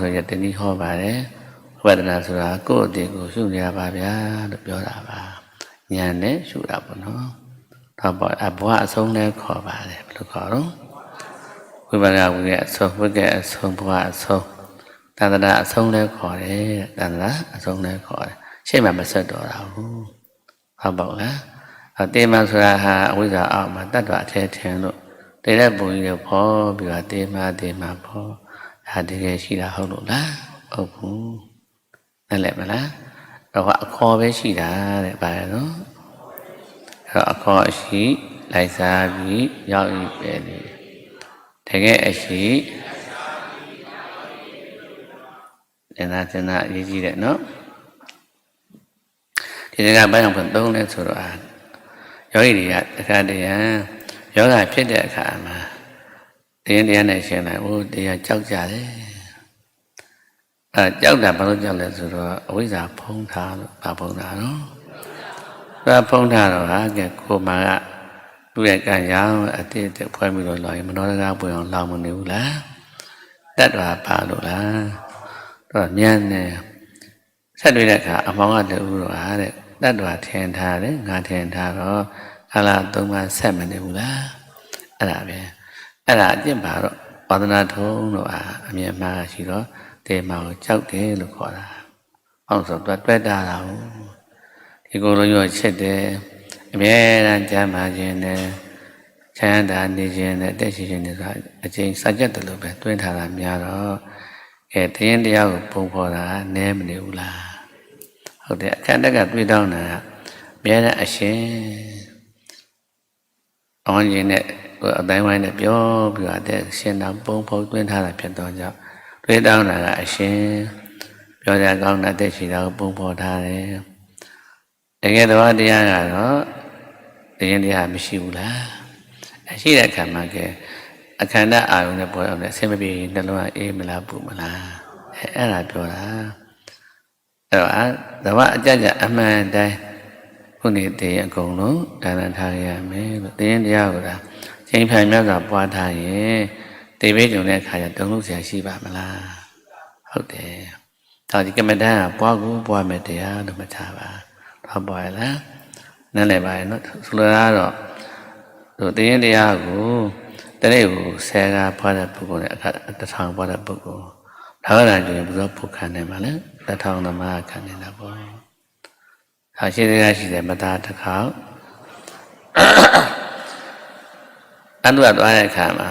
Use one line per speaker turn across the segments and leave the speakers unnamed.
ဆိုရတနည်းဟောပါတယ်ဝေဒနာဆိုတာကိုယ့်အတည်ကိုရှုနေရပါဗျာလို့ပြောတာပါဉာဏ်နဲ့ရှုတာပေါ့နော်တော့ပေါ့အဘွားအဆုံးလဲခေါ်ပါတယ်ဘယ်လိုခေါ်တော့ဝိပါကဝိကအဆုံးဝိကအဆုံးဘွားအဆုံးတန္တရာအဆုံးလဲခေါ်တယ်တန္တရာအဆုံးလဲခေါ်တယ်ရှေ့မှာမဆက်တော့တာဘူးဟုတ်ပါ့လားအတေမဆိုတာဟာအဝိဇ္ဇာအောက်မှာတတ္တဝအထဲထင်လို့တည်တဲ့ပုံကြီးကိုဖော်ပြီးတော့တေမတေမဖော် ဒါတကယ်ရှိတာဟုတ်လို့လားဟုတ်ဘူးနဲ့လည်းမလားတော့အခေါ်ပဲရှိတာတဲ့ပါရနော်အဲ့တော့အခေါ်အရှိလိုက်စားပြီးရောက်ပြီပဲလေတကယ်အရှိသင်္သာသင်္သာအရေးကြီးတယ်နော်ဒီကဘာကြောင့်ဖွင့်သုံးလဲဆိုတော့ယောဂီတွေကတခါတည်းရန်ယောဂဖြစ်တဲ့အခါမှာ တရားတရားနဲ့ရှင်းလိုက်ဟိုတရားကြောက်ကြတယ်အဲကြောက်တာဘာလို့ကြောက်လဲဆိုတော့အဝိဇ္ဇာဖုံးထားလို့ဘာဖုံးထားနော်ဘာဖုံးထားတော့ဟာကဲကိုမာကသူ့ရဲ့ကံရောင်အတိတ်တဲ့ဖွဲ့ပြီးတော့လောရင်မနောတကားပွင့်အောင်လောင်မနေဘူးလားတတ်တော်ပါလို့လားတော့ဉာဏ်နဲ့ဆက်တွေ့တဲ့အခါအမောင်ကတူတော့ဟာတဲ့တတ်တော်ထင်ထားတယ်ငါထင်ထားတော့ခလာသုံးပါဆက်မနေဘူးလားအဲ့ဒါပဲ အဲ့ဒါအကျင့်ပါတော့ဝါဒနာထုံးတော့အာအမြင်မှားရှိတော့တေမောင်ကြောက်တယ်လို့ခေါ်တာ။အောင်ဆိုတော့တွဲတာတာဟုတ်ဒီကိုယ်လုံးရောချက်တယ်အမြဲတမ်းကြမ်းပါခြင်းနဲ့ချမ်းသာနေခြင်းနဲ့တက်ရှိခြင်းနဲ့ဆိုအချိန်စကြက်တယ်လို့ပဲတွင်းထားတာများတော့အဲတရင်တရားကိုပုံဖော်တာနည်းမနေဘူးလားဟုတ်တယ်အခက်တက်ကတွေးတောင်းတာအမြဲတမ်းအရှင်အောင်ခြင်းနဲ့ အတိုင်းဝိုင်းနဲ့ပြောပြီးတော့တဲ့ရှင်တော်ပုံဖော်တွင်းထားတာဖြစ်တော့ကြောင့်တွေးတောင်းတာကအရှင်ပြောကြကောင်းတဲ့တက်ရှိတာကိုပုံဖော်ထားတယ်တကယ်တော့တရားကတော့တရားတရားမရှိဘူးလားအရှိတဲ့အခါမှာကဲအခန္ဓာအာယုန်နဲ့ပေါ်အောင်လည်းအစမပြေနှလုံးကအေးမလားပူမလားအဲအဲ့ဒါပြောတာအဲ့တော့သဘာအကြကြအမှန်တိုင်းခုနေတည်အကုန်လုံးဒါနထားရမယ်လို့တရားတရားကိုဒါ ချိန်ဖြန်မြတ်စွာပွားထားရင်တေဘေးကြုံတဲ့အခါကျတုံ့လို့ဆရာရှိပါမလားဟုတ်တယ်ဒါဒီကမ္မဋ္ဌာန်းကပွားကိုပွားမယ်တရားလို့မထားပါတော့ပွားရလားနားလည်ပါရဲ့နော်ဆိုလိုတာကတော့တို့တရားတရားကိုတနေ့ကိုဆယ်ကပွားတဲ့ပုဂ္ဂိုလ်နဲ့အခါတစ်ထောင်ပွားတဲ့ပုဂ္ဂိုလ်ဒါကလည်းကျရင်ဘုရားပုခံနိုင်ပါလေတစ်ထောင်သမားခံနေတာပေါ့ဟာရှိသေးရရှိတယ်မသားတစ်ခေါက် အနုရသွားတဲ့အခါမှာ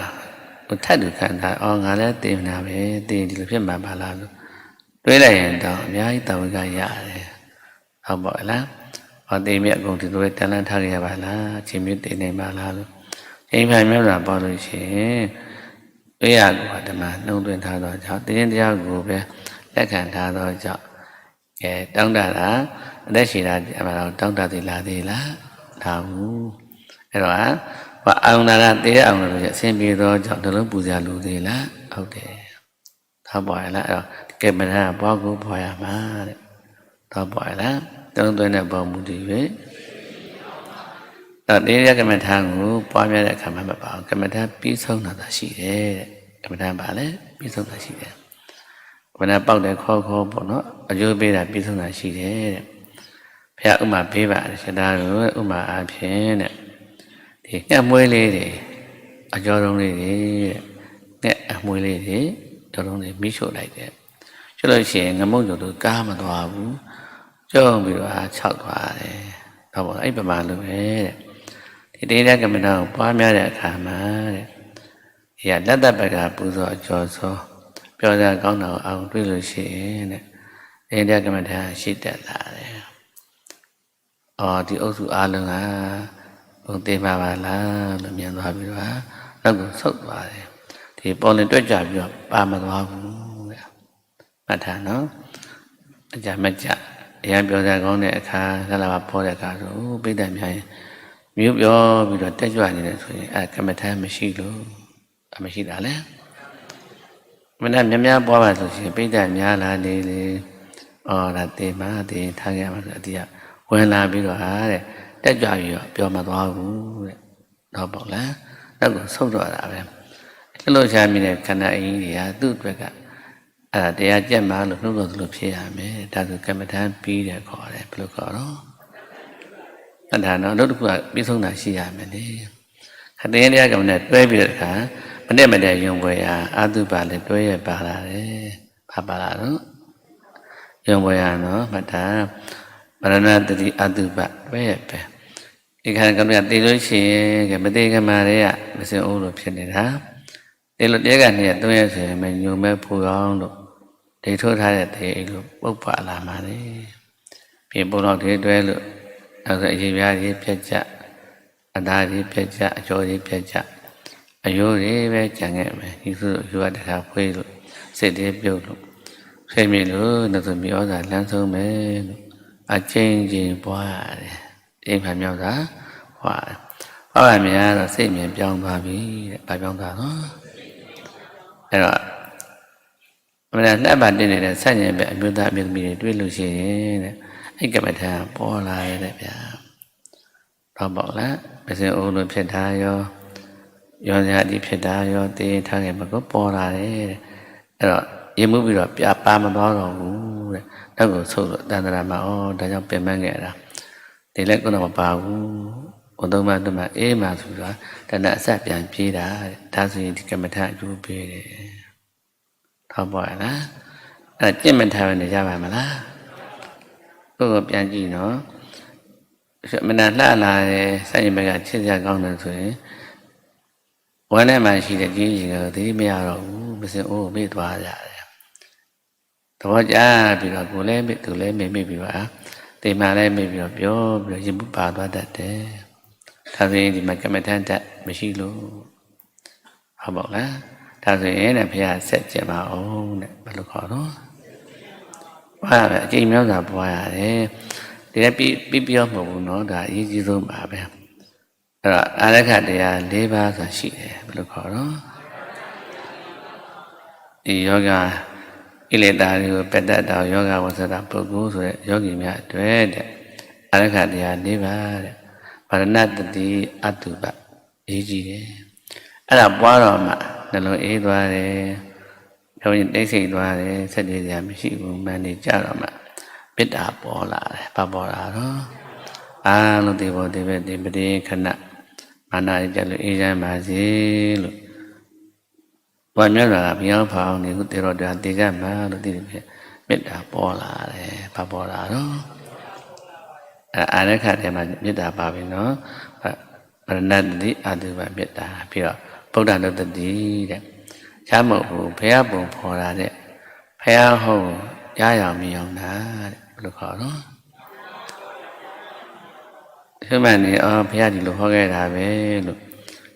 ဟိုထပ်သူခံတာအော်ငါလည်းသိနေတာပဲသိရင်ဒီလိုဖြစ်မှာပါလားလို့တွေးလိုက်ရင်တော့အများကြီးတာဝန်ကရတယ်ဟုတ်ပါလားဟောသိမြတ်အကုန်ဒီလိုတန်လန်းထားရပါလားအချိန်မျိုးသိနေပါလားလို့အိမ်ဖန်မျိုးတာပေါ်လို့ရှိရင်အေးရကိုဓမ္မနှုံသွင်းထားတော့ကြောင့်တင်းတရားကိုပဲလက်ခံထားတော့ကြောင့်အဲတောင်းတတာအသက်ရှင်တာအမှန်တော့တောင်းတသေးလားသေးလားဒါဘူးအဲ့တော့ ဘာအောင်နာကတေးအောင်လို့အဆင်ပြေတော့ကြောင့်နှလုံးပူဇော်လူသေးလားဟုတ်တယ်သာပွားရလားအဲ့တော့ကဲမနာပွားကိုပွားရမှာတဲ့သာပွားရလားတုံးသွင်းတဲ့ပုံမူတည်ပဲတော့တေးရကမ္မထာကိုပွားများတဲ့အခါမှာမပါဘူးကမ္မထာပြီးဆုံးတာသာရှိတယ်တဲ့ကမ္မထာပါလေပြီးဆုံးတာရှိတယ်ကမ္မထာပေါက်တယ်ခေါ်ခေါ်ပေါ့နော်အကျိုးပေးတာပြီးဆုံးတာရှိတယ်တဲ့ဘုရားဥမာပေးပါတယ်ရှင်သာတို့ဥမာအားဖြင့်တဲ့ ဒီငှက်မွေးလေးတွေအကြောတုံးလေးတွေတဲ့ငှက်အမွေးလေးတွေကြောတုံးလေးမိရှို့လိုက်တယ်ကျလို့ရှိရင်ငမုံကျုံတို့ကားမသွားဘူးကျုံပြီးတော့အားခြောက်သွားတယ်တော့ပေါ့အဲ့ပမာလိုပဲတဲ့ဒီတရားကမ္မနာကိုပွားများတဲ့အခါမှာတဲ့ဒီကလက်သက်ဘက်ကပူဇော်အကျော်စောပြောကြကောင်းတာကိုအောင်တွေ့လို့ရှိရင်တဲ့တရားကမ္မထာရှိတတ်လာတယ်အော်ဒီအုပ်စုအားလုံးက ဘုံသေးပါပါလားလို့မြင်သွားပြီးတော့နောက်ကိုဆုတ်သွားတယ်ဒီပေါ်လင်တွက်ကြပြီးတော့ပါမသွားဘူးတဲ့မှတ်ထားနော်အကြမကြအရင်ပြောကြကောင်းတဲ့အခါဆလာပါပေါ်တဲ့အခါဆိုပိဋကများရင်မြို့ပြောပြီးတော့တက်ကြွနေတယ်ဆိုရင်အဲကမ္မထာမရှိလို့အမရှိတာလေမနေ့မြများပွားပါဆိုရှင်ပိဋကများလာနေလေအော်ဒါတေမတေထားကြမှာဆိုအတိယဝင်လာပြီးတော့ဟာတဲ့ တက်ကြွပြီးတော့ပြောမသွားဘူးတဲ့တော့ပေါ့လားနောက်ကဆုတ်တော့တာပဲအဲ့လိုရှာမိတဲ့ခန္ဓာအင်းကြီးတွေကသူ့အတွက်ကအအဲ့ဒါတရားကြက်မှလို့နှုတ်တော်သလိုဖြစ်ရမယ်ဒါဆိုကမ္မထမ်းပြီးတယ်ခေါ်တယ်ဘယ်လိုခေါ်တော့အဲ့ဒါတော့နောက်တစ်ခုကပြည့်စုံတာရှိရမယ်လေခတင်းတရားကမ္မနဲ့တွဲပြီးတဲ့အခါမနဲ့မတဲ့ယုံပွဲရာအာတုပါလည်းတွဲရပါလာတယ်ဘာပါလာတော့ယုံပွဲရာနော်မှတ်တာမရဏတတိအာတုပတွဲရပဲ ဒီခါကမ္မကတည်လို့ရှိရင်ကမသေးကမာတွေကမစင်အိုးလို့ဖြစ်နေတာဒီလိုတရားကနေသုံးရဆိုရင်မညုံမဲ့ဖူအောင်လို့ဒိထိုးထားတဲ့တေအိလို့ပုတ်ပါလာမှာလေပြေပုံတော့ဒီတွဲလို့နောက်ဆိုအရေးပြားကြီးပြက်ကြအသားကြီးပြက်ကြအကျော်ကြီးပြက်ကြအယိုးတွေပဲကြံခဲ့မယ်ဒီဆိုအယိုးကတခါဖွေးလို့စိတ်တွေပြုတ်လို့ဆွေးမြေလို့နောက်ဆိုမြေဩဇာလမ်းဆုံးမယ်လို့အချင်းချင်းပွားရတယ် အိမ်ဖန်မြောက်တာဟွာဟောရများတော့စိတ်မြင်ပြောင်းသွားပြီတဲ့ဘာပြောင်းသွားတော့အဲ့တော့အမှန်တရားနှစ်ပါးတင်နေတဲ့ဆက်ညင်ပဲအမျိုးသားအမျိုးသမီးတွေတွေ့လို့ရှိရင်တဲ့အဲ့ကမ္မထာပေါ်လာရတဲ့ဗျာတော့ပေါ့လားမစင်အိုးလို့ဖြစ်တာရောရောစရာဒီဖြစ်တာရောတေးထားခဲ့မကောပေါ်လာတယ်တဲ့အဲ့တော့ရင်မှုပြီးတော့ပြပါမသွားတော့ဘူးတဲ့နောက်ကိုဆုတ်လို့တန်တရာမှာဩဒါကြောင့်ပြင်ပန်းခဲ့တာ ဒီလည်းကတော့မပါဘူးဘုံသုံးပါးတမအေးမှဆိုတာတဏှအဆက်ပြန်ပြေးတာတဲ့ဒါဆိုရင်ဒီကမ္မထာအကျိုးပေးတယ်ထောက်ပေါ်ရလားအဲ့ဒါကြင့်မထားဘဲနေကြပါမလားကိုယ်ကိုပြန်ကြည့်နော်မနာလှလာတယ်စိုက်ရင်ဘက်ကချစ်စရာကောင်းတယ်ဆိုရင်ဝမ်းထဲမှာရှိတဲ့ကြီးကြီးကိုသိမရတော့ဘူးမစင်အိုးမေ့သွားကြတယ်သဘောကျပြီးတော့ကိုယ်လည်းမေ့သူလည်းမေ့မေ့ပြီးပါ တေမာလည်းမေ့ပြီးတော့ပြောပြီးတော့ရင်မှုပါသွားတတ်တယ်ဒါဆိုရင်ဒီမှာကမ္မထန်တက်မရှိလို့ဟုတ်ပါ့လားဒါဆိုရင်လည်းဘုရားဆက်ကြပါအောင်တဲ့ဘယ်လိုခေါ်တော့ပွားရတယ်အကျိန်များစွာပွားရတယ်ဒီလည်းပြီးပြီးပြောမဟုတ်ဘူးเนาะဒါအရေးကြီးဆုံးပါပဲအဲ့တော့အာရခတရား၄ပါးဆိုရှိတယ်ဘယ်လိုခေါ်တော့ဒီယောဂ ဣလေတာတွေကိုပက်တတ်တော်ယောဂဝဆတာပုဂ္ဂိုလ်ဆိုတဲ့ယောဂီများအတွက်တဲ့အာရခတရား၄ပါးတဲ့ဗရဏတတိအတုပအရေးကြီးတယ်အဲ့ဒါပွားတော့မှနှလုံးအေးသွားတယ်ပြောရင်တိတ်ဆိတ်သွားတယ်ဆက်နေစရာမရှိဘူးမှန်နေကြတော့မှပိတ္တာပေါ်လာတယ်ဘာပေါ်လာတော့အာလို့ဒီဘောဒီပဲဒီပတိခဏမာနကြလို့အေးချမ်းပါစေလို့ ဘာမြတ်လာဘုရားဖောင်းနေခုတေတော်တာတေကြမှာလို့ဒီလိုဖြစ်မေတ္တာပေါ်လာတယ်ဘာပေါ်လာတော့အဲအာရခထဲမှာမေတ္တာပါပြီနော်ဗရဏတတိအာတုဘမေတ္တာပြီးတော့ဗုဒ္ဓနုတ္တိတဲ့ချမ်းမဟုတ်ဘူးဘုရားပုံဖော်တာတဲ့ဘုရားဟုတ်ရရအောင်မြင်အောင်တာတဲ့ဘယ်လိုခေါ်တော့ဒီမှနေအော်ဘုရားဒီလိုဟောခဲ့တာပဲလို့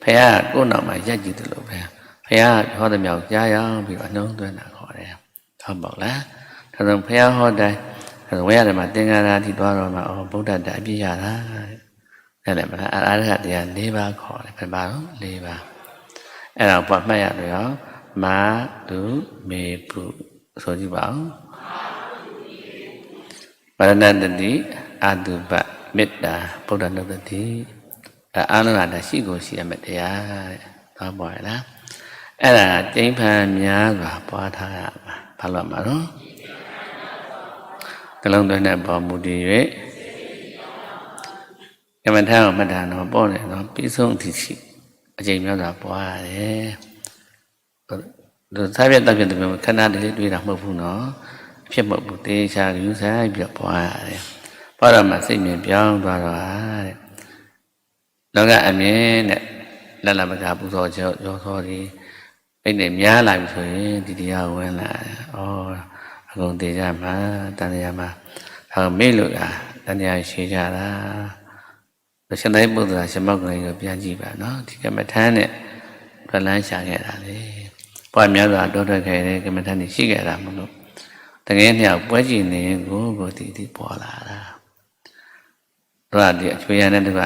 ဘုရားကိုယ့်နောက်မှာရက်ကြည့်တယ်လို့ပဲ ဘုရားဟောတဲ့မြောက်ကြားရအောင်ပြီးတော့အနှုံးသွင်းတာခေါ်တယ်ဟုတ်ပါလားဒါဆိုဘုရားဟောတိုင်းဝဲရတယ်မှာသင်္ကာရာထိသွားတော့မှအော်ဗုဒ္ဓတအပြည့်ရတာတဲ့လည်းမလားအာရဟတရား၄ပါးခေါ်တယ်ဘယ်ပါတော့၄ပါးအဲ့ဒါပွားမှတ်ရတယ်ရောမာတုမေပုဆိုကြည့်ပါဦးဗရဏတတိအာတုပမေတ္တာဗုဒ္ဓနုတ္တိအဲအာနန္ဒရှိကိုရှိရမယ်တရားတဲ့သွားပေါ်ရလား အဲ့ဒါကျိန်းဖန်များစွာပွားထားရမှာဘာလို့မှာတော့ကလုံးသွင်းတဲ့ပေါ်မူတည်၍ကမ္မထာကိုမှတ်တာတော့ပေါ့တယ်နော်ပြီးဆုံးအထိရှိအကျိန်များစွာပွားရတယ်သူစားပြတ်တက်ပြတ်တယ်ခဏတည်းတွေးတာမဟုတ်ဘူးနော်ဖြစ်မဟုတ်ဘူးတေချာယူဆိုင်ပြီးတော့ပွားရတယ်ပွားတော့မှစိတ်မြင်ပြောင်းသွားတော့ဟာတဲ့လောကအမြင်တဲ့လက်လမကပူဇော်ကြောရောသောဒီ အဲ့နဲ့များလာပြီဆိုရင်ဒီတရားဝင်လာဩအကုန်သေးကြမှာတန်တရားမှာဟောမေ့လို့လားတန်တရားရှိကြတာရှင်တိုင်းပုဒ္ဒရာရှင်မောက်ကလေးကိုပြန်ကြည့်ပါနော်ဒီကမ္မထမ်းနဲ့ဗလန်းရှာခဲ့တာလေပွားများစွာတောထွက်ခဲ့တဲ့ကမ္မထမ်းတွေရှိခဲ့တာမလို့တကယ်မြောက်ပွဲကြည့်နေကိုကိုတည်တည်ပေါ်လာတာတို့ကဒီအချွေရတဲ့တူက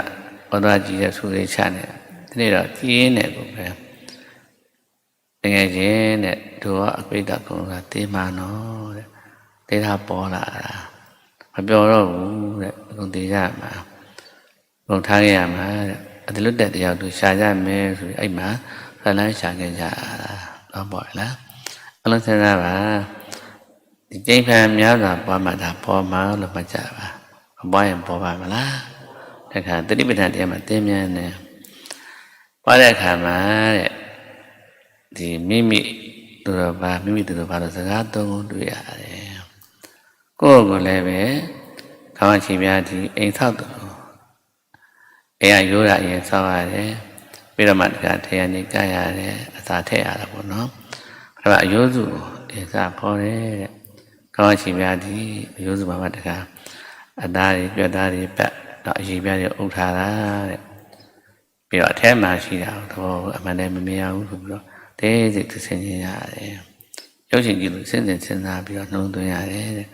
ဩဒရာကြီးရဲ့ဆူလေးချနေဒီနေ့တော့ကြီးရင်းနဲ့ကိုပဲ တကယ်ချင်းတဲ့တို့ကအပိဋကကုံကတေးမာနော်တဲ့တေးတာပေါ်လာတာမပြောတော့ဘူးတဲ့အကုန်တေးကြမှာပုံထားခဲ့ရမှာတဲ့အတလွတ်တဲ့တရားတို့ရှာကြမယ်ဆိုပြီးအဲ့မှာဖလန်းရှာခဲ့ကြတာတော့ပေါ့လားအလုံးစင်စားပါဒီကျိန်ဖန်များစွာပွားမှဒါပေါ်မှာလို့မှတ်ကြပါမပွားရင်ပေါ်ပါမလားတခါတတိပဋ္ဌာန်တရားမှာသင်မြန်နေပွားတဲ့အခါမှာတဲ့ ဒီမိမိသူတော်ဘာမိမိသူတော်ဘာလို့စကားသုံးခုတွေ့ရတယ်ကိုယ့်ကိုယ်လည်းပဲခေါင်းချီပြားဒီအိမ်ဆောက်တယ်အိမ်ကရိုးတာအရင်ဆောက်ရတယ်ပြီးတော့မှတခါထေရနေကြရတယ်အစာထည့်ရတာပေါ့နော်အဲ့ဒါအယိုးစုကိုအင်စားဖော်တယ်တဲ့ခေါင်းချီပြားဒီအယိုးစုမှာမှတခါအသားတွေပြတ်သားတွေပတ်တော့အရေပြားတွေအုပ်ထားတာတဲ့ပြီးတော့အထဲမှာရှိတာတော့အမှန်တည်းမမြင်ရဘူးဆိုပြီးတော့ တဲစိတ်သင်ခြင်းရတယ်ရုပ်ရှင်ကြည့်လို့စဉ်းစဉ်စဉ်းစားပြီးတော့နှလုံးသွင်းရတယ်တဲ့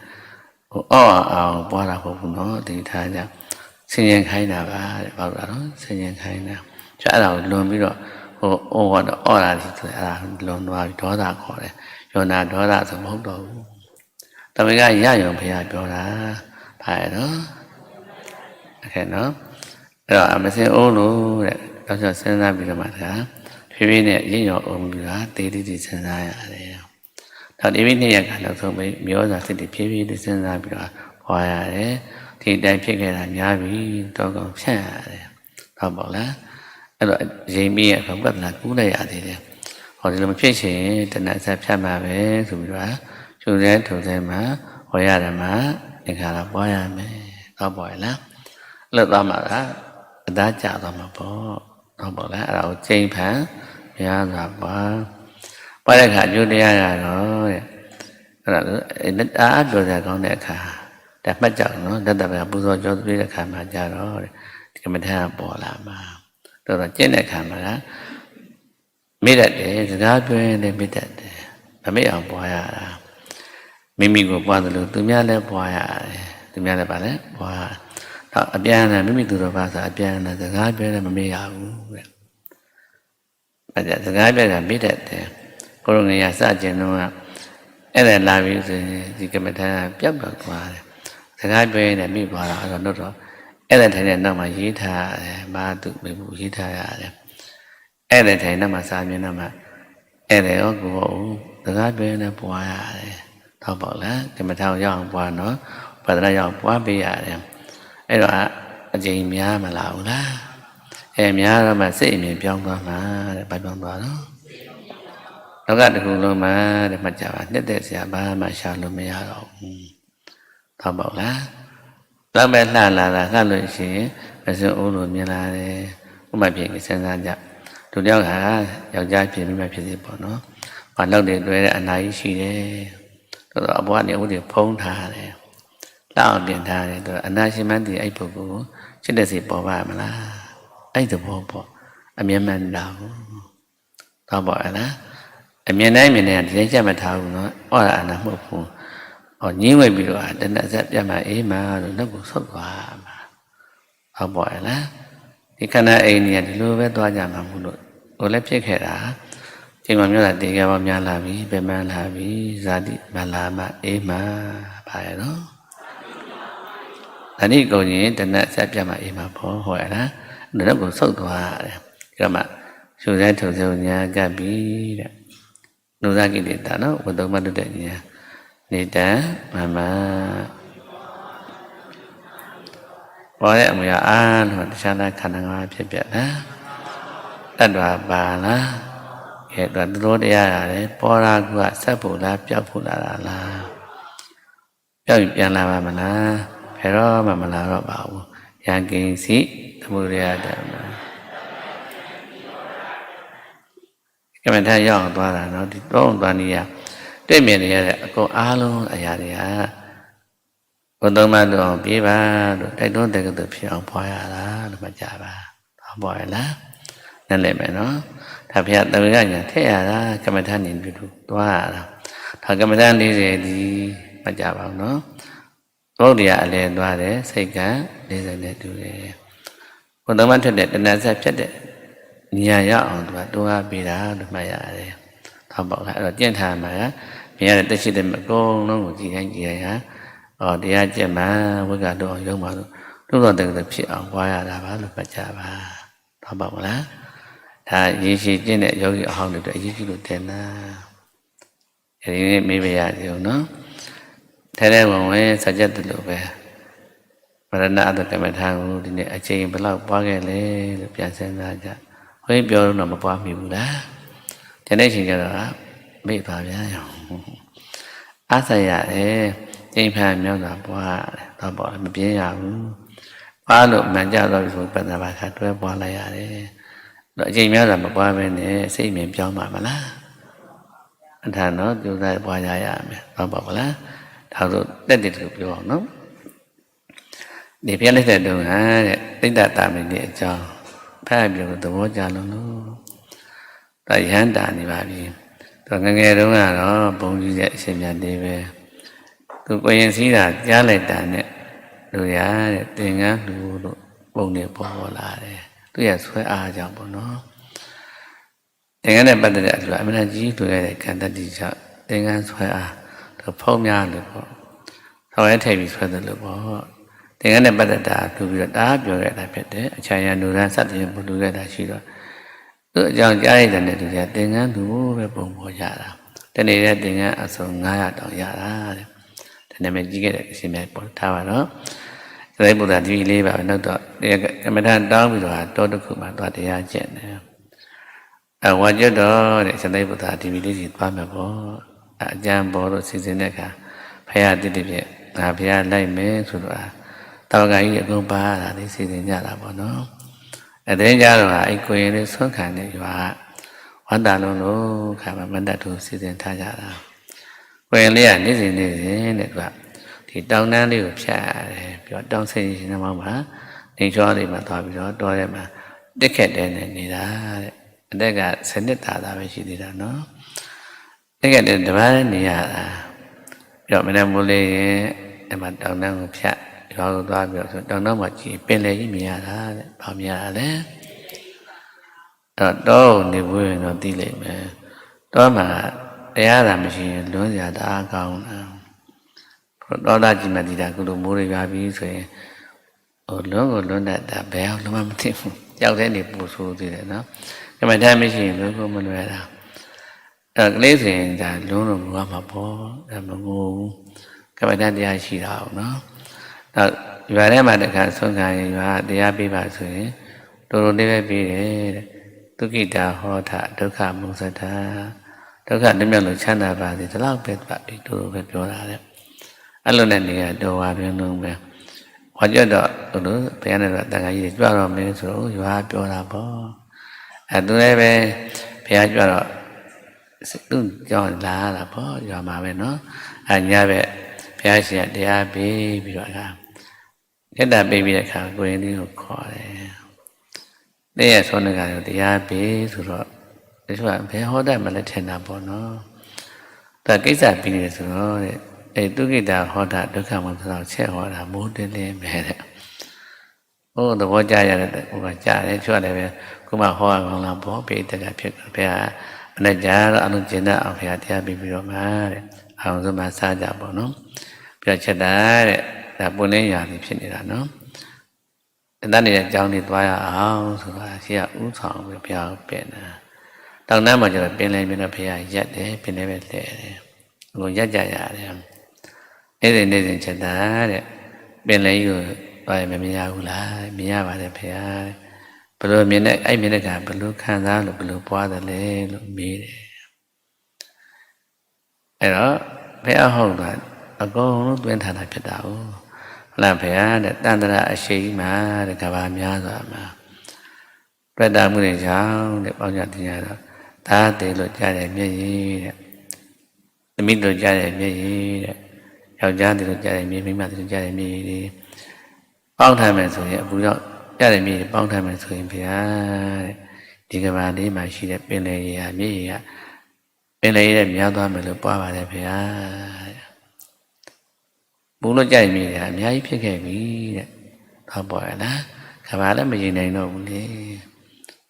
ဟိုအော့အောင်ပွားတာပေါ့ဘူးနော်ဒီထားကြဆင်ញင်ခိုင်းတာပါတဲ့ဘာလို့လဲနော်ဆင်ញင်ခိုင်းတာကျအဲ့ဒါကိုလွန်ပြီးတော့ဟိုအော်တော့အော်တာဒီဆိုအဲ့ဒါလွန်သွားပြီးဒေါသခေါ်တယ်ယောနာဒေါသဆိုမဟုတ်တော့ဘူးတမင်ကရယုံဖရာပြောတာဘာလဲနော်အဲ့ခဲနော်အဲ့တော့အမစင်အိုးလို့တဲ့တော့ကျစဉ်းစားပြီးတော့မှတခါ ဖြည်းဖြည်းနဲ့ရင့်ရောအောင်ပြီးတာတေးတေးတေးစဉ်းစားရတယ်။တော့ဒီမိနှစ်ရက်ကနောက်ဆုံးပဲမျိုးစာစစ်တွေဖြည်းဖြည်းလေးစဉ်းစားပြီးတော့ဟောရတယ်။ဒီတိုင်းဖြစ်ခဲ့တာများပြီတော့ကောင်ဖြတ်ရတယ်။ဟုတ်ပါလား။အဲ့တော့ရင်ပြီးရအခါပြဿနာကူးလိုက်ရသေးတယ်။ဟောဒီလိုမဖြစ်ချင်တဏှာဆက်ဖြတ်မှာပဲဆိုပြီးတော့ကျုံစဲထုံစဲမှာဟောရတယ်မှာဒီခါတော့ပွားရမယ်။ဟုတ်ပါရဲ့လား။လွတ်သွားမှာလားအသားကျသွားမှာပေါ့။ဟုတ်ပါလား။အဲ့ဒါကိုချိန်ဖန် များစွာပါပါတဲ့အခါအကျိုးတရားရတော့တဲ့အဲ့ဒါလို့အားပြောကြကောင်းတဲ့အခါဒါမှတ်ကြအောင်နော်တတ်တပဲပူဇော်ကြောသွေးတဲ့အခါမှာကြတော့တဲ့ဒီကမ္မထာပေါ်လာမှာတော်တော်ကျင့်တဲ့အခါမှာမိတတ်တယ်စကားပြောရင်လည်းမိတတ်တယ်မမိအောင်ပွားရတာမိမိကိုပွားသလိုသူများလည်းပွားရတယ်သူများလည်းပါလဲပွားတော့အပြန်အလှန်မိမိသူတော်ဘာသာအပြန်အလှန်စကားပြောလည်းမမေ့ရဘူးတဲ့ အဲ့ဒါစကားပြောတာမိတတ်တယ်ကိုရုံငယ်ရစကျင်တော့အဲ့ဒါလာပြီဆိုရင်ဒီကမ္မထာပျောက်တော့သွားတယ်စကားပြောရင်လည်းမိသွားတာအဲ့တော့တော့တော့အဲ့ဒါထိုင်တဲ့နောက်မှာရေးထားရတယ်ဘာသူမေဘူးရေးထားရတယ်အဲ့ဒါထိုင်နောက်မှာစာမျက်နှာမှာအဲ့ဒါရောကိုဟုတ်စကားပြောရင်လည်းပွားရတယ်တော့ပေါ့လားကမ္မထာကိုရောက်အောင်ပွားနော်ပဒနာရောက်ပွားပေးရတယ်အဲ့တော့အကျိန်များမလားဘူးလား အဲများတော့မှစိတ်အမြင်ပြောင်းသွားမှာတဲ့ဘာပြောင်းသွားတော့လောကတစ်ခုလုံးမှာတဲ့မှတ်ကြပါနှစ်သက်စရာဘာမှရှာလို့မရတော့ဘူးဟုတ်ပါ့လားတော့ပဲလှလာတာလှလို့ရှိရင်မစွန်းအိုးလိုမြင်လာတယ်ဥပမာပြင်စဉ်းစားကြသူတယောက်ကယောက်ျားဖြစ်မိမှဖြစ်စီပေါ့နော်ဘာလောက်တွေတွဲတဲ့အနာကြီးရှိတယ်တော်တော်အဘွားနေဦးတွေဖုံးထားတယ်လောက်အောင်တင်ထားတယ်သူအနာရှင်မန်းတည်အဲ့ပုဂ္ဂိုလ်ကိုချစ်တဲ့စီပေါ်ပါမလား အဲ့သဘောပေါ့အမြဲမှန်တာဘူးတော့ပေါ့လားအမြင်တိုင်းမြင်တိုင်းဒီတိုင်းချက်မထားဘူးနော်ဩရအနာမဟုတ်ဘူးဟောညင်းဝဲပြီးတော့တဏှက်ဆက်ပြတ်မှအေးမှလို့နှုတ်ကိုဆုတ်သွားမှာဟုတ်ပေါ့လားဒီခန္ဓာအိမ်ကြီးကဒီလိုပဲသွားကြမှာမဟုတ်လို့ဟိုလည်းဖြစ်ခဲ့တာချိန်မှမျိုးတာတေကြပါများလာပြီပြမန်းလာပြီဇာတိမလာမအေးမှပါရနော်အနိကုံရင်တဏှက်ဆက်ပြတ်မှအေးမှပေါ့ဟောရလား နှုတ်ကိုဆုတ်သွားတယ်ဒါမှရှုစဲထုံစဲညာကပ်ပြီတဲ့နုဇကိလေတာနော်ဝတ္တမတုတ္တညာနေတံမမပေါ်တဲ့အမူအရာအားလုံးတခြားသောခန္ဓာငါးဖြစ်ပြလားတတ္တဝါပါလားကဲတော့သူတို့တရားရတယ်ပေါ်လာကဆက်ဖို့လားပြောက်ဖို့လားလားပြောက်ပြန်လာပါမလားဘယ်တော့မှမလာတော့ပါဘူးယံကိဉ္စီ သမုဒယဓမ္မကမ္မထာရောက်အောင်သွားတာနော်ဒီတော့သွားနေရတွေ့မြင်နေရတဲ့အကုန်အားလုံးအရာတွေကဘုံသုံးပါးလို့ပြေးပါလို့တိုက်တွန်းတဲ့ကတည်းကဖြစ်အောင်ပွားရတာလို့မှကြပါဟောပွားရလားနားလည်မယ်နော်ဒါဖျားတဝေကညာထည့်ရတာကမ္မထာနေပြီလို့သွားရတာဒါကမ္မထာ40ဒီမှကြပါအောင်နော်ဘုဒ္ဓရာအလဲသွားတယ်စိတ်က40နဲ့တူတယ် ဘုံသုံးပါးထက်တဲ့တဏှာဆက်ဖြစ်တဲ့ဉာဏ်ရအောင်သူကတွားပေးတာလို့မှတ်ရတယ်ဟုတ်ပါလားအဲ့တော့ကျင့်ထားမှာမြင်ရတဲ့တက်ရှိတဲ့အကုန်လုံးကိုကြည်တိုင်းကြည်တိုင်းဟာဟောတရားကျင့်မှဝိကတော့ရုံပါလို့တို့တော့တကယ်ဖြစ်အောင်ပွားရတာပါလို့ပတ်ကြပါဟုတ်ပါမလားဒါရေရှိကျင့်တဲ့ယောဂီအဟောင်းတွေအရေးကြီးလို့တင်တာအဲဒီနေ့မေးပြရတယ်နော်ထဲထဲဝင်ဝင်စကြက်တယ်လို့ပဲ ဗရဏအတ္တကမ္မထာကိုဒီနေ့အချိန်ဘယ်လောက်ပွားခဲ့လဲလို့ပြန်စဉ်းစားကြဟိုပြောတော့မပွားမိဘူးလားဒီနေ့ချိန်ကြတော့မေ့ပါဗျာရောအားဆက်ရတယ်ကျိန်ဖန်မြောက်တာပွားတယ်တော့ပေါ့မပြင်းရဘူးပွားလို့မှန်ကြတော့ဆိုပဒဘာခတွဲပွားလိုက်ရတယ်တော့အချိန်များတာမပွားဘဲနဲ့စိတ်မြင်ပြောင်းပါမလားအထာနော်ကြိုးစားပွားရရမယ်ဟုတ်ပါဗလားဒါဆိုတက်တက်လို့ပြောအောင်နော် ဒီပြလိုက်တဲ့တုန်းကတဲ့တိဋ္ဌတာမင်းရဲ့အကြောင်းဖတ်ပြောသဘောကြလုံးလို့ဒါရဟန္တာနေပါပြီတော့ငငယ်တုန်းကတော့ဘုံကြီးရဲ့အရှင်မြတ်လေးပဲသူကိုရင်စည်းတာကြားလိုက်တာနဲ့လူရတဲ့သင်္ကန်းလူလို့ပုံနေပေါ်လာတယ်သူရဆွဲအားကြောင့်ပေါ့နော်သင်္ကန်းနဲ့ပတ်သက်တဲ့အလှအမှန်ကြီးတွေ့ရတဲ့ကံတတိကြောင့်သင်္ကန်းဆွဲအားတော့ဖုံးများလို့ပေါ့ဆောင်းရဲထည့်ပြီးဆွဲတယ်လို့ပေါ့ သင်္ကန်းနဲ့ပတ်သက်တာသူပြီးတော့တားပြောရတာဖြစ်တယ်အချာယနုရန်စတဲ့ဘုလူရတာရှိတော့သူအကြောင်းကြားရတဲ့နဲ့သူကသင်္ကန်းသူပဲပုံပေါ်ကြတာတနေ့တဲ့သင်္ကန်းအစုံ900တောင်ရတာတဲ့ဒါနာမည်ကြီးခဲ့တဲ့အရှင်မြတ်ပေါ်ထားပါတော့သတိဗုဒ္ဓဒီလေးပါပဲနောက်တော့ကမ္မထတောင်းပြီးတော့တောတစ်ခုမှာသွားတရားကျင့်တယ်အဝါကျွတ်တော့တဲ့သတိဗုဒ္ဓဒီလေးကြီးသွားမှာပေါ့အကျမ်းပေါ်လို့စီစဉ်တဲ့အခါဖရာတိတိပြည့်ငါဖရာလိုက်မယ်ဆိုတော့ တောကကြီးအကုန်ပါတာလေးစီစဉ်ကြတာပေါ့နော်အဲတဲ့ကြတော့အဲ့ကိုရင်လေးဆွမ်းခံတဲ့ရွာဝန္တာလုံးလို့ခါမမန္တတူစီစဉ်ထားကြတာကိုရင်လေးကနေ့စဉ်နေ့စဉ်တဲ့သူကဒီတောင်တန်းလေးကိုဖြတ်ရတယ်ပြီးတော့တောင်စိန်ရှင်နှမောင်းမှာနေချောလေးမှာသွားပြီးတော့တောထဲမှာတက်ခက်တဲ့နေနေတာတဲ့အတက်ကစနစ်သားသားပဲရှိသေးတာနော်တက်ခက်တဲ့တပားနေရတာပြီးတော့မနေ့မိုးလေးရင်အဲ့မှာတောင်တန်းကိုဖြတ် ရွာကိုသွားပြီးတော့တောင်တန်းမှာကြည်ပင်လေကြီးမြင်ရတာတဲ့ဘာမြင်ရတာလဲတော့တော့နေဘူးရင်တော့သိလိမ့်မယ်တော့မှာတရားသာမရှိရင်လွန်းစရာတအားကောင်းတာဒေါသကြီးမှတည်တာကုလိုမိုးတွေပါပြီဆိုရင်ဟိုလွန်းကိုလွန်းတတ်တာဘယ်အောင်လုံးမမသိဘူးကြောက်တဲ့နေပူဆိုးသေးတယ်နော်ကမ္မထာမရှိရင်လွန်းကိုမလွယ်တာအဲကလေးဆိုရင်ဒါလွန်းလို့ငိုရမှာပေါ့ဒါမငိုဘူးကမ္မထာတရားရှိတာအောင်နော် နောက်ရွာထဲမှာတခါဆုံးခံရင်ရွာတရားပေးပါဆိုရင်တော်တော်လေးပဲပြီးတယ်တဲ့ဒုက္ခိတာဟောတာဒုက္ခမုစတာဒုက္ခတမျက်လို့ချမ်းသာပါစေဒီလောက်ပဲပါပြီးတော်တော်ပဲပြောတာတဲ့အဲ့လိုနဲ့နေရတော်ပါပြန်လုံးပဲဟောကြတော့တို့ဘုရားနဲ့တော့တန်ခါကြီးကြွတော့မင်းဆိုတော့ရွာပြောတာပေါ့အဲသူလည်းပဲဘုရားကြွတော့သူကြောင်းလာတာပေါ့ရွာမှာပဲနော်အဲညပဲဘုရားရှင်ကတရားပေးပြီးတော့လား ခါတက်တာပေးပြီးတဲ့အခါကိုရင်လေးကိုခေါ်တယ်တဲ့ရဆောနကတော့တရားပေးဆိုတော့ဒီကဘယ်ဟောတတ်မလဲထင်တာပေါ့နော်ဒါကိစ္စပြီးနေဆိုတော့တဲ့အဲဒုက္ခိတာဟောတာဒုက္ခမဆိုတော့ချက်ဟောတာမိုးတင်းလင်းပဲတဲ့ဟိုသဘောကြရတဲ့ဟိုကကြားတယ်ချွတ်တယ်ပဲခုမှဟောအောင်လားဘောပိတကဖြစ်ဘုရားအနဲ့ကြားတော့အလုံးကျင်တဲ့အောင်ဘုရားတရားပြီးပြီးတော့မှတဲ့အောင်စုမှစားကြပေါ့နော်ပြချက်တာတဲ့ ဒါပွင့်လင်းရာနေဖြစ်နေတာနော်အတန်းနေတဲ့အကြောင်းတွေသွားရအောင်ဆိုတာရှိရဥဆောင်ပြီးဘုရားပြင်တာတောင်တန်းမှာကျတော့ပင်လယ်ပြင်တော့ဘုရားရက်တယ်ပင်လယ်ပဲလှည့်တယ်အခုရက်ကြရတယ်နေ့စဉ်နေ့စဉ်ချက်တာတဲ့ပင်လယ်ကြီးကိုသွားရမမြင်ရဘူးလားမြင်ရပါတယ်ဘုရားဘယ်လိုမြင်တဲ့အဲ့မြင်တဲ့ကဘယ်လိုခံစားလို့ဘယ်လိုပွားတယ်လဲလို့မေးတယ်အဲ့တော့ဘုရားဟုတ်တာအကုန်လုံးတွင်းထားတာဖြစ်တာ哦ဟုတ် လားဘုရားတဲ့တန်တရာအရှိကြီးမှာတဲ့ကဘာများစွာမှာပြတ်တာမှုတွေကြောင့်တဲ့ပေါင်းကြတင်ရတော့ဒါသေးလို့ကြားတယ်မျက်ရည်တဲ့သမီးတို့ကြားတယ်မျက်ရည်တဲ့ယောက်ျားတွေလို့ကြားတယ်မျက်မိန်းမတွေလို့ကြားတယ်မျက်ရည်တွေပေါင်းထားမယ်ဆိုရင်အပူရောက်ကြားတယ်မျက်ရည်ပေါင်းထားမယ်ဆိုရင်ဘုရားတဲ့ဒီကဘာလေးမှာရှိတဲ့ပင်လေရည်ဟာမျက်ရည်ကပင်လေရည်များသွားမယ်လို့ပွားပါတယ်ဘုရား ဘုလို့ကြိုက်မိတယ်အများကြီးဖြစ်ခဲ့ပြီတဲ့ဟောပေါ်ရလားကဘာလည်းမရင်နိုင်တော့ဘူးလေ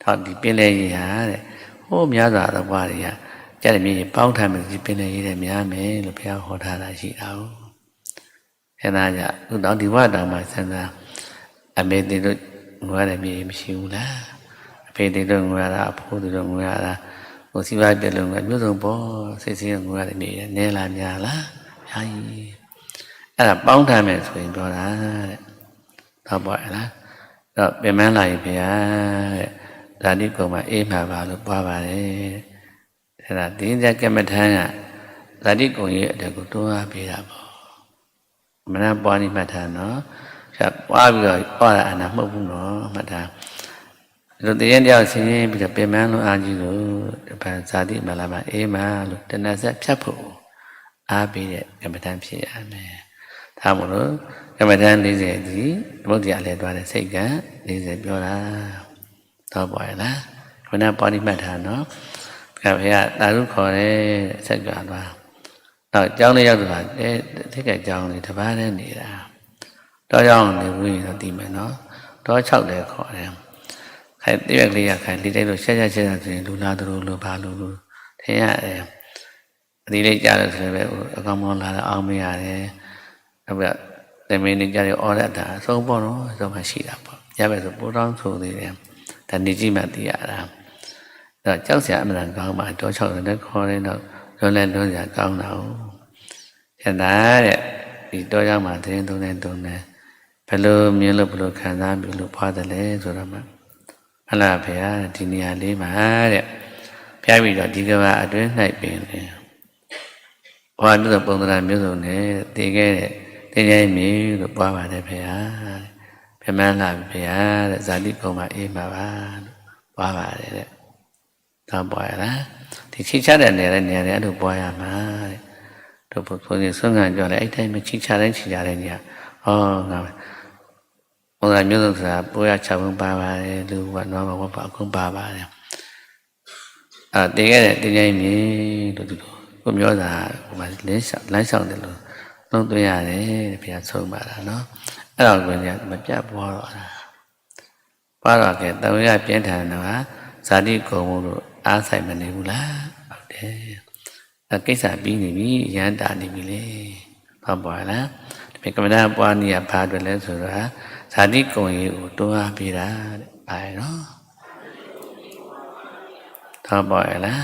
တော့ဒီပင်လေရည်ဟာတဲ့ဟိုးများစွာသောဘွားတွေကကြက်မြေပေါင်းထားမယ်ဒီပင်လေရည်တဲ့များမယ်လို့ဘုရားဟောထားတာရှိတာ哦အဲဒါကြဥတောင်ဒီဘဝတောင်မှာစဉ်းစားအမေတင်တို့ငွားတယ်မြေမရှိဘူးလားအဖေတင်တို့ငွားတာအဖိုးတင်တို့ငွားတာဟိုစီပါပြက်လုံးကမျိုးစုံပေါ်စိတ်စင်းငွားတယ်မြေနဲလားများလားအများကြီး အဲ့ဒါပေါင်းထားမယ်ဆိုရင်ပြောတာတဲ့တော့ပေါ့လားတော့ပြင်မလာရင်ဖေဟာတဲ့ဇာတိကုံမှာအေးမှာပါလို့ပွားပါတယ်အဲ့ဒါတင်းကြကမ္မထမ်းကဇာတိကုံရဲ့အတက်ကိုတွန်းအားပေးတာပေါ့မနပွားနေမှတ်ထားနော်ဆက်ပွားပြီးတော့ပွားတာအနာမဟုတ်ဘူးနော်မှတ်ထားလူတရင်တယောက်ဆင်းရင်ပြီးတော့ပြင်မလို့အားကြီးလို့တပံဇာတိမလာမှာအေးမှာလို့တဏှာဆက်ဖြတ်ဖို့အားပေးတဲ့ကမ္မထမ်းဖြစ်ရမယ် ဒါမို့လို့ကမ္မထမ်း40ဒီဘုဒ္ဓရာလဲသွားတဲ့စိတ်က40ပြောတာတော့ပါရလားခဏပါဠိမှတ်ထားနော်ကဖေကတာရုခေါ်တဲ့ဆက်ကြွားသွားတော့ကျောင်းလေးရောက်သွားတဲ့တိကကျောင်းလေးတစ်ပါးနဲ့နေတာတော့ကျောင်းနေဝင်တော့ဒီမယ်နော်တော့6တယ်ခေါ်တယ်ခိုင်တရက်ကလေးရခိုင်လေးတိုက်လို့ဆက်ဆက်ဆက်ဆက်ဆိုရင်လူလာသူလူဘာလူလူထင်ရတယ်အဒီလေးကြားလို့ဆိုရင်ပဲအကောင်မောလာတော့အောင်မရတယ် နောက်ပြီးတမင်းနေကြတဲ့အော်ရတာအဆုံးပေါ့နော်အဆုံးမှရှိတာပေါ့ရပဲဆိုပိုးတောင်းဆိုသေးတယ်ဒါနေကြည့်မှသိရတာအဲ့တော့ကြောက်စရာအမှန်တန်ကောင်းမှတော့6တယ်ခေါ်တယ်တော့လွန်လဲလွန်စရာကောင်းတာဟုတ်ရတာတဲ့ဒီတော့ရောက်မှသတင်းသုံးတဲ့သုံးတယ်ဘယ်လိုမြင်လို့ဘယ်လိုခံစားပြီးလို့ဖွာတယ်လဲဆိုတော့မှဟလာဖေဟာဒီနေရာလေးမှာတဲ့ဖျားပြီးတော့ဒီကဘာအတွင်း၌ပင်တယ်ဟောမျိုးစုံပုံသဏ္ဍာန်မျိုးစုံနဲ့တည်ခဲ့တဲ့တ င်ကြိုင်မြေလို့ပွားပါတယ်ဖေဟာပြမန်းလာဖေဟာတဲ့ဇာတိကုံမှာအေးမှာပါလို့ပွားပါတယ်တဲ့တော့ပွားရလားဒီချိချတဲ့နေရာနေရာတွေအဲ့လိုပွားရမှာတဲ့တို့ဘုရားဆွမ်းခံကြောလဲအဲ့တိုင်းမချိချတိုင်းချိချတဲ့နေရာဟောငါဘုရားမျိုးစုံဆိုတာပိုးရ6ဘုံပါပါတယ်လူကနွားဘဝပါအကုန်ပါပါတယ်အာတည်ခဲ့တဲ့တင်ကြိုင်မြေလို့သူတို့ကိုမျိုးစာဟိုမှာလင်းလမ်းဆောင်တယ်လို့ လုံးသွင်းရတယ်တဲ့ဘုရားဆုံးပါတာနော်အဲ့တော့ကိုကြီးမပြတ်ပေါ်တော့တာပါတော့ကဲတဝရပြင်းထန်တော့ဇာတိကုံမှုလို့အားဆိုင်မနေဘူးလားဟုတ်တယ်အဲကိစ္စပြီးနေပြီရန်တာနေပြီလေဟုတ်ပါလားဒီကမ္မနာပွားနေရဘာအတွက်လဲဆိုတော့ဇာတိကုံရေးကိုတွန်းအားပေးတာတဲ့ပါရနော်ဟုတ်ပါရဲ့လား